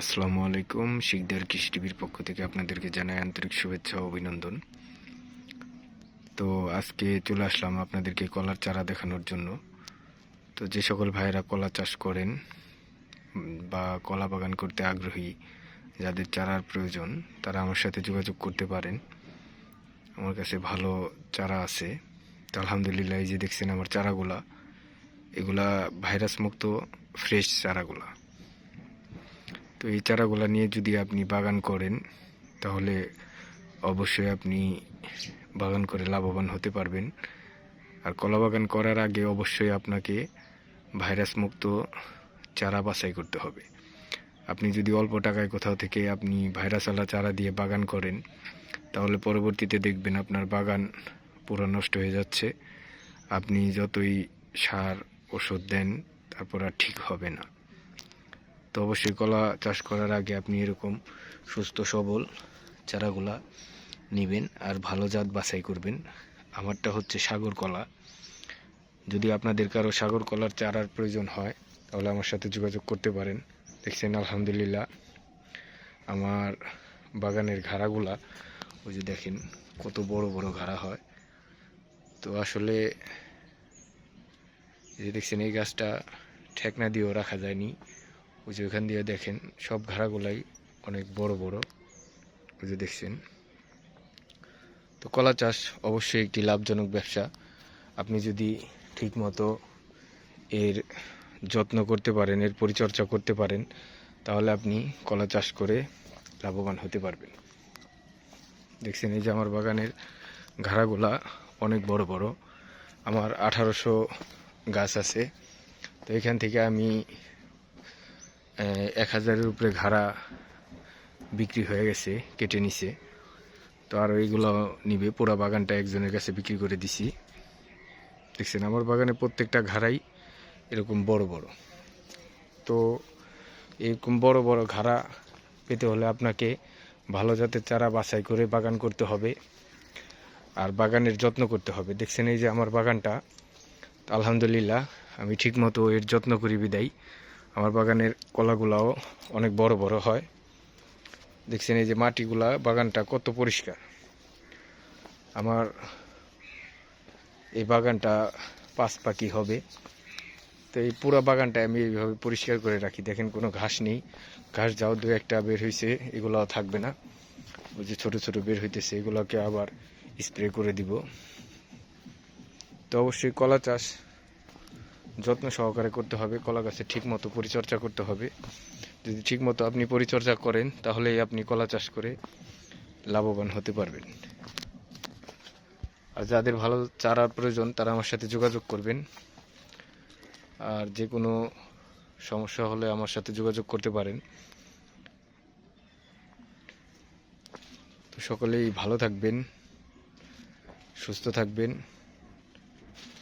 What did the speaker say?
আসসালামু আলাইকুম, শিকদার কৃষি টিভির পক্ষ থেকে আপনাদেরকে জানাই আন্তরিক শুভেচ্ছা ও অভিনন্দন। তো আজকে চলে আসলাম আপনাদেরকে কলার চারা দেখানোর জন্য। তো যে সকল ভাইয়েরা কলা চাষ করেন বা কলা বাগান করতে আগ্রহী, যাদের চারার প্রয়োজন, তারা আমার সাথে যোগাযোগ করতে পারেন। আমার কাছে ভালো চারা আছে। তো আলহামদুলিল্লাহ, এই যে দেখছেন আমার চারাগুলা, এগুলা ভাইরাস মুক্ত ফ্রেশ চারাগুলা। তো এই চারাগুলা নিয়ে যদি আপনি বাগান করেন, তাহলে অবশ্যই আপনি বাগান করে লাভবান হতে পারবেন। আর কলা বাগান করার আগে অবশ্যই আপনাকে ভাইরাস মুক্ত চারা বাছাই করতে হবে। আপনি যদি অল্প টাকায় কোথাও থেকে আপনি ভাইরাসওয়ালা চারা দিয়ে বাগান করেন, তাহলে পরবর্তীতে দেখবেন আপনার বাগান পুরো নষ্ট হয়ে যাচ্ছে। আপনি যতই সার, ওষুধ দেন, তারপর আর ঠিক হবে না। তো অবশ্যই কলা চাষ করার আগে আপনি এরকম সুস্থ, সবল চারাগুলা নেবেন আর ভালো জাত বাছাই করবেন। আমারটা হচ্ছে সাগর কলা। যদি আপনাদের কারও সাগর কলার চারার প্রয়োজন হয়, তাহলে আমার সাথে যোগাযোগ করতে পারেন। দেখছেন, আলহামদুলিল্লাহ। আমার বাগানের ঘাড়াগুলা, ওই যে দেখেন, কত বড় বড় ঘাড়া হয়। তো আসলে যে দেখছেন, এই গাছটা ঠেকনা দিয়েও রাখা যায়নি। ওই যে ওখান দিয়ে দেখেন, সব ঘাড়াগুলাই অনেক বড় বড়। ওই যে দেখছেন। তো কলা চাষ অবশ্যই একটি লাভজনক ব্যবসা। আপনি যদি ঠিকমতো এর যত্ন করতে পারেন, এর পরিচর্যা করতে পারেন, তাহলে আপনি কলা চাষ করে লাভবান হতে পারবেন। দেখছেন, এই যে আমার বাগানের ঘাড়াগুলা অনেক বড় বড়। আমার আঠারোশো গাছ আছে। তো এখান থেকে আমি এক হাজারের উপরে ঘাড়া বিক্রি হয়ে গেছে, কেটে নিছে। তো আর এইগুলো নিবে পুরা বাগানটা একজনের কাছে বিক্রি করে দিছি। দেখছেন, আমার বাগানে প্রত্যেকটা ঘাড়াই এরকম বড় বড়। তো এরকম বড় বড় ঘাড়া পেতে হলে আপনাকে ভালো জাতের চারা বাছাই করে বাগান করতে হবে আর বাগানের যত্ন করতে হবে। দেখছেন, এই যে আমার বাগানটা, আলহামদুলিল্লাহ, আমি ঠিকমতো এর যত্ন করি বিদায়। আমার বাগানের কলাগুলাও অনেক বড় বড় হয়। দেখছেন এই যে মাটিগুলা, বাগানটা কত পরিষ্কার। আমার এই বাগানটা পাঁচ পাখি হবে। তো এই পুরো বাগানটা আমি এইভাবে পরিষ্কার করে রাখি। দেখেন কোনো ঘাস নেই। ঘাস যাও দু একটা বের হয়েছে এগুলাও থাকবে না। ওই যে ছোটো ছোটো বের হইতেছে, এগুলোকে আবার স্প্রে করে দিব। তো অবশ্যই কলা চাষ যত্ন সহকারে করতে হবে, কলা গাছের ঠিক মতো পরিচর্যা করতে হবে। যদি ঠিক মতো আপনি পরিচর্যা করেন, তাহলেই আপনি কলা চাষ করে লাভবান হতে পারবেন। আর যাদের ভালো চারার প্রয়োজন, তারা আমার সাথে যোগাযোগ করবেন। আর যে কোনো সমস্যা হলে আমার সাথে যোগাযোগ করতে পারেন। তো সকলেই ভালো থাকবেন, সুস্থ থাকবেন।